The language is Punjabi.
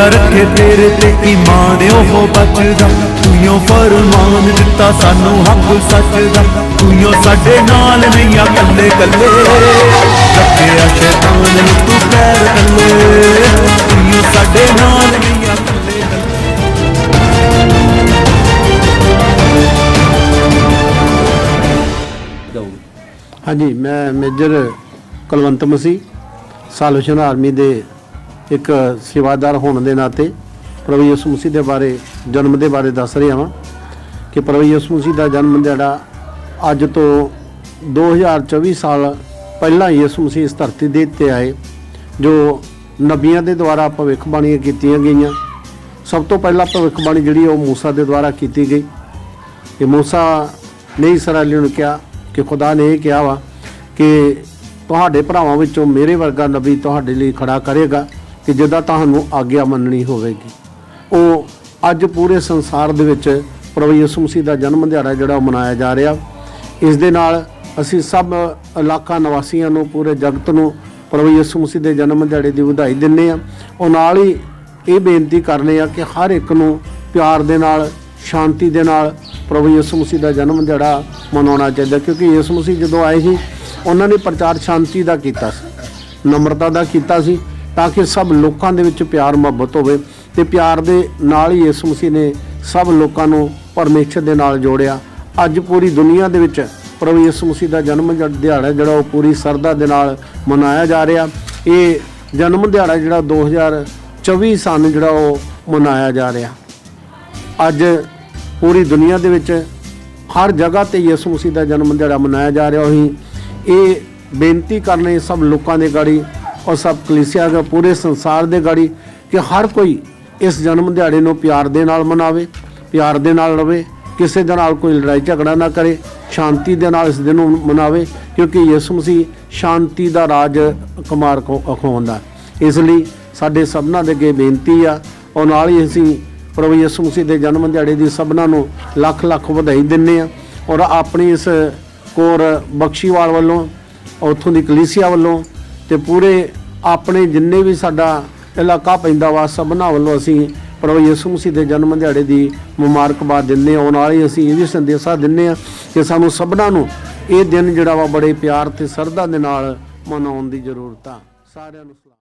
ਜਿਹੜਾ ਰੱਖੇ ਤੇਰੇ ਤੇ ਈਮਾਨ ਉਹ ਬਚਦਾ। ਤੂੰ ਫਰਮਾਨ ਦਿੱਤਾ, ਸਾਨੂੰ ਹੱਕ ਸੱਚ ਦਾ ਤੂੰ ਸਾਡੇ ਨਾਲ ਨਹੀਂ ਆ ਕੱਲੇ ਕੱਲੇ ਰੱਖਿਆ ਸ਼ੈਤਾਨ ਨੂੰ ਤੂੰ ਪੈਰ ਕੱਲੇ ਤੂੰ ਸਾਡੇ ਨਾਲ ਨਹੀਂ ਆ ਕੱਲੇ ਕੱਲੇ ਹਾਂਜੀ, ਮੈਂ major Kulwant Masih salvation army ਦੇ ਇੱਕ ਸੇਵਾਦਾਰ ਹੋਣ ਦੇ ਨਾਤੇ ਪ੍ਰਭੂ ਯਿਸੂ ਮਸੀਹ ਦੇ ਬਾਰੇ, ਜਨਮ ਦੇ ਬਾਰੇ ਦੱਸ ਰਿਹਾ ਹਾਂ ਕਿ ਪ੍ਰਭੂ ਯਿਸੂ ਮਸੀਹ ਦਾ ਜਨਮ ਜਿਹੜਾ ਅੱਜ ਤੋਂ 2024 ਸਾਲ ਪਹਿਲਾਂ ਯਿਸੂ ਮਸੀਹ ਇਸ ਧਰਤੀ ਦੇ ਉੱਤੇ ਆਏ, ਜੋ ਨਬੀਆਂ ਦੇ ਦੁਆਰਾ ਭਵਿੱਖਬਾਣੀਆਂ ਕੀਤੀਆਂ ਗਈਆਂ। ਸਭ ਤੋਂ ਪਹਿਲਾਂ ਭਵਿੱਖਬਾਣੀ ਜਿਹੜੀ ਉਹ ਮੂਸਾ ਦੇ ਦੁਆਰਾ ਕੀਤੀ ਗਈ। ਕਿ ਮੂਸਾ ਨੇ ਇਸਰਾਏਲੀਆਂ ਨੂੰ ਕਿਹਾ ਕਿ ਖੁਦਾ ਨੇ ਇਹ ਕਿਹਾ ਵਾ ਕਿ ਤੁਹਾਡੇ ਭਰਾਵਾਂ ਵਿੱਚੋਂ ਮੇਰੇ ਵਰਗਾ ਨਬੀ ਤੁਹਾਡੇ ਲਈ ਖੜਾ ਕਰੇਗਾ। ਕਿ ਜਿੱਦਾਂ ਤੁਹਾਨੂੰ ਆਗਿਆ ਮੰਨਣੀ ਹੋਵੇਗੀ। ਉਹ ਅੱਜ ਪੂਰੇ ਸੰਸਾਰ ਦੇ ਵਿੱਚ ਪ੍ਰਭੂ ਯਿਸੂ ਮਸੀਹ ਦਾ ਜਨਮ ਦਿਹਾੜਾ ਜਿਹੜਾ ਉਹ ਮਨਾਇਆ ਜਾ ਰਿਹਾ। ਇਸ ਦੇ ਨਾਲ ਅਸੀਂ ਸਭ ਇਲਾਕਾ ਨਿਵਾਸੀਆਂ ਨੂੰ, ਪੂਰੇ ਜਗਤ ਨੂੰ ਪ੍ਰਭੂ ਯਿਸੂ ਮਸੀਹ ਦੇ ਜਨਮ ਦਿਹਾੜੇ ਦੀ ਵਧਾਈ ਦਿੰਦੇ ਆ ਉਹ ਨਾਲ ਹੀ ਇਹ ਬੇਨਤੀ ਕਰਨੇ ਆ ਕਿ ਹਰ ਇੱਕ ਨੂੰ ਪਿਆਰ ਦੇ ਨਾਲ, ਸ਼ਾਂਤੀ ਦੇ ਨਾਲ ਪ੍ਰਭੂ ਯਿਸੂ ਮਸੀਹ ਦਾ ਜਨਮ ਦਿਹਾੜਾ ਮਨਾਉਣਾ ਚਾਹੀਦਾ ਕਿਉਂਕਿ ਯਿਸੂ ਮਸੀਹ ਜਦੋਂ ਆਏ ਸੀ, ਉਹਨਾਂ ਨੇ ਪ੍ਰਚਾਰ ਸ਼ਾਂਤੀ ਦਾ ਕੀਤਾ ਸੀ ਨਮਰਤਾ ਦਾ ਕੀਤਾ ਸੀ। ਤਾਂ ਕਿ ਸਭ ਲੋਕਾਂ ਦੇ ਵਿੱਚ ਪਿਆਰ, ਮੁਹੱਬਤ ਹੋਵੇ ਤੇ ਪਿਆਰ ਦੇ ਨਾਲ ਹੀ ਯਿਸੂ ਮਸੀਹ ਨੇ ਸਭ ਲੋਕਾਂ ਨੂੰ ਪਰਮੇਸ਼ਰ ਦੇ ਨਾਲ ਜੋੜਿਆ। ਅੱਜ ਪੂਰੀ ਦੁਨੀਆ ਦੇ ਵਿੱਚ ਪ੍ਰਭੂ ਯਿਸੂ ਮਸੀਹ ਦਾ ਜਨਮ ਦਿਹਾੜਾ ਜਿਹੜਾ ਉਹ ਪੂਰੀ ਸਰਦਾ ਦੇ ਨਾਲ ਮਨਾਇਆ ਜਾ ਰਿਹਾ। ਇਹ ਜਨਮ ਦਿਹਾੜਾ ਜਿਹੜਾ 2024 ਸਾਲ ਜਿਹੜਾ ਉਹ ਮਨਾਇਆ ਜਾ ਰਿਹਾ। ਅੱਜ ਪੂਰੀ ਦੁਨੀਆ ਦੇ ਵਿੱਚ ਹਰ ਜਗ੍ਹਾ ਤੇ ਯਿਸੂ ਮਸੀਹ ਦਾ ਜਨਮ ਦਿਹਾੜਾ ਮਨਾਇਆ ਜਾ ਰਿਹਾ। ਉਹੀ ਇਹ ਬੇਨਤੀ ਕਰਨੇ ਸਭ ਲੋਕਾਂ ਦੇ ਗਾੜੀ ਔਰ ਸਭ ਕਲੀਸਿਆ ਦੇ ਪੂਰੇ ਸੰਸਾਰ ਦੇ ਗਾੜੀ ਕਿ ਹਰ ਕੋਈ ਇਸ ਜਨਮ ਦਿਹਾੜੇ ਨੂੰ ਪਿਆਰ ਦੇ ਨਾਲ ਮਨਾਵੇ, ਪਿਆਰ ਦੇ ਨਾਲ ਰਵੇ, ਕਿਸੇ ਦੇ ਨਾਲ ਕੋਈ ਲੜਾਈ ਝਗੜਾ ਨਾ ਕਰੇ, ਸ਼ਾਂਤੀ ਦੇ ਨਾਲ ਇਸ ਦਿਨ ਨੂੰ ਮਨਾਵੇ, ਕਿਉਂਕਿ ਯਿਸੂ ਮਸੀਹ ਸ਼ਾਂਤੀ ਦਾ ਰਾਜ ਕੁਮਾਰ ਖਵਾਉਂਦਾ ਇਸ ਲਈ ਸਾਡੇ ਸਭਨਾਂ ਦੇ ਅੱਗੇ ਬੇਨਤੀ ਆ ਔਰ ਨਾਲ ਹੀ ਅਸੀਂ ਪ੍ਰਭੂ ਯਿਸੂ ਮਸੀਹ ਦੇ ਜਨਮ ਦਿਹਾੜੇ ਦੀ ਸਭਨਾਂ ਨੂੰ ਲੱਖ ਲੱਖ ਵਧਾਈ ਦਿੰਨੇ ਆ ਔਰ ਆਪਣੀ ਇਸ ਕੋਰ ਬਖਸ਼ੀਵਾਲ ਵੱਲੋਂ, ਉੱਥੋਂ ਦੀ ਕਲੀਸਿਆ ਵੱਲੋਂ ਤੇ ਪੂਰੇ ਆਪਣੇ ਜਿੰਨੇ ਵੀ ਸਾਡਾ ਇਲਾਕਾ ਪੈਂਦਾ ਵਾ, ਸਭਨਾਂ ਵੱਲੋਂ ਅਸੀਂ ਪ੍ਰਭੂ ਯਿਸੂ ਮਸੀਹ ਦੇ ਜਨਮ ਦਿਹਾੜੇ ਦੀ ਮੁਬਾਰਕਬਾਦ ਦਿੰਦੇ ਹਾਂ। ਔਰ ਨਾਲ ਹੀ ਅਸੀਂ ਇਹ ਵੀ ਸੰਦੇਸ਼ਾ ਦਿੰਦੇ ਹਾਂ ਕਿ ਸਾਨੂੰ ਸਭਨਾਂ ਨੂੰ ਇਹ ਦਿਨ ਜਿਹੜਾ ਵਾ ਬੜੇ ਪਿਆਰ ਤੇ ਸਰਦਾ ਦੇ ਨਾਲ ਮਨਾਉਣ ਦੀ ਜ਼ਰੂਰਤ ਆ। ਸਾਰਿਆਂ ਨੂੰ